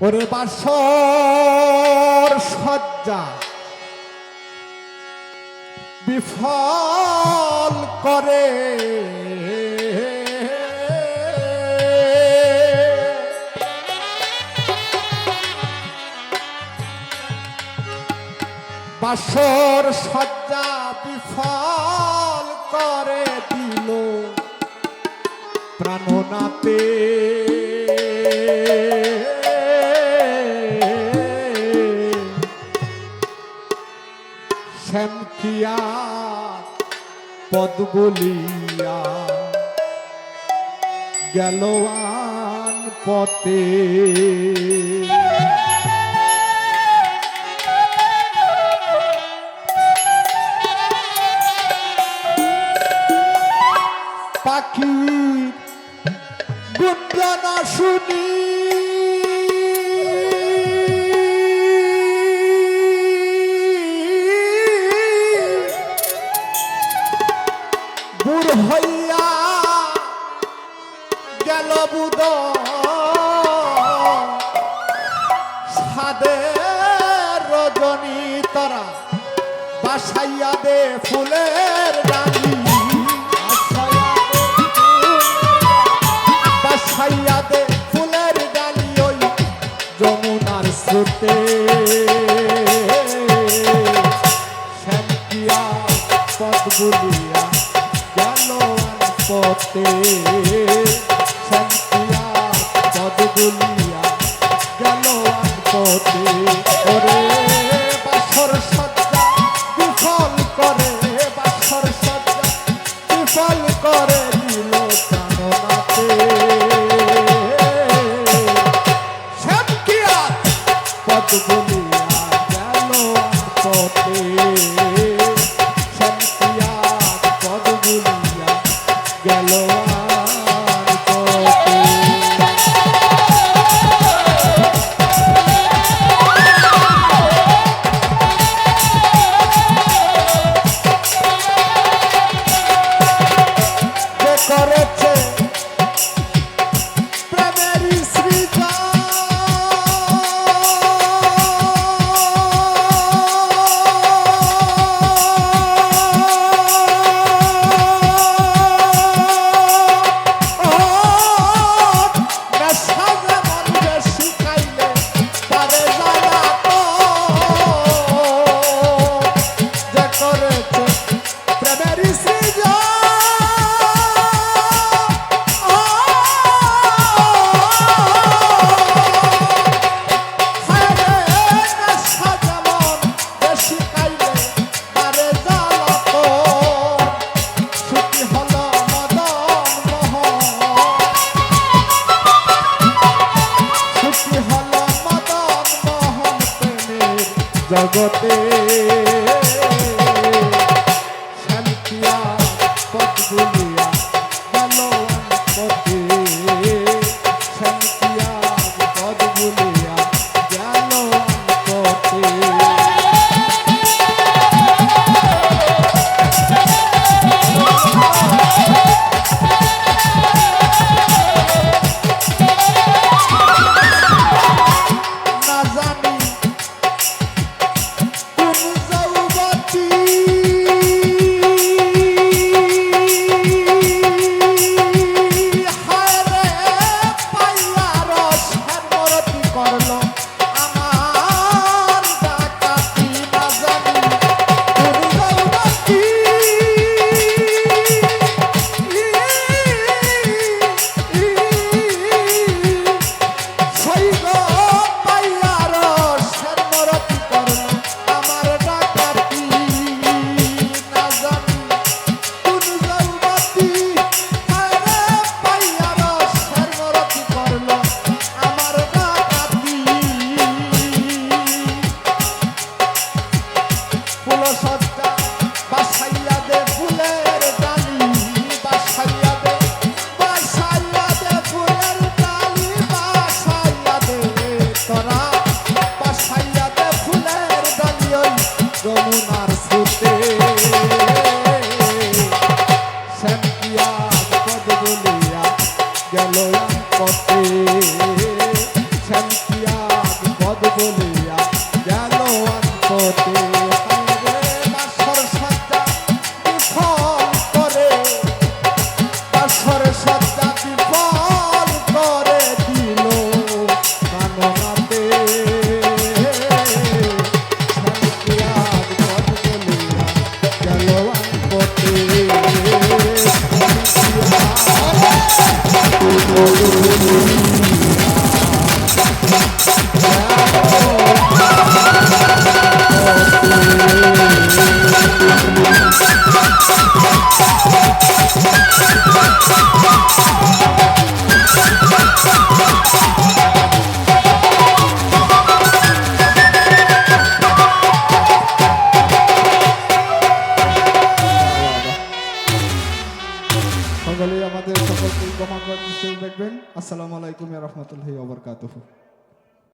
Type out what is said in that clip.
ওরে বাসর সজ্জা বিফল করে। বাসর সজ্জা বিফল করে দিল প্রাণনাতে শ্যামকিয়া পদ বলিয়া গেলওয়ান পতে পাখি গুঞ্জনা শুনি বুড় হইয়া গেল বুদ সাদে রজনী তরা বাসাইয়া দে ফুলের ডালি। বাসাইয়া ফুলের করে দিল প্রাণনাথে শ্যামকিয়া পদ বলিয়া গেল পথে? জগতে গেল পথে। দেখবেন আসসালামু আলাইকুম রহমতুল্লাহি ওবরকাতুহু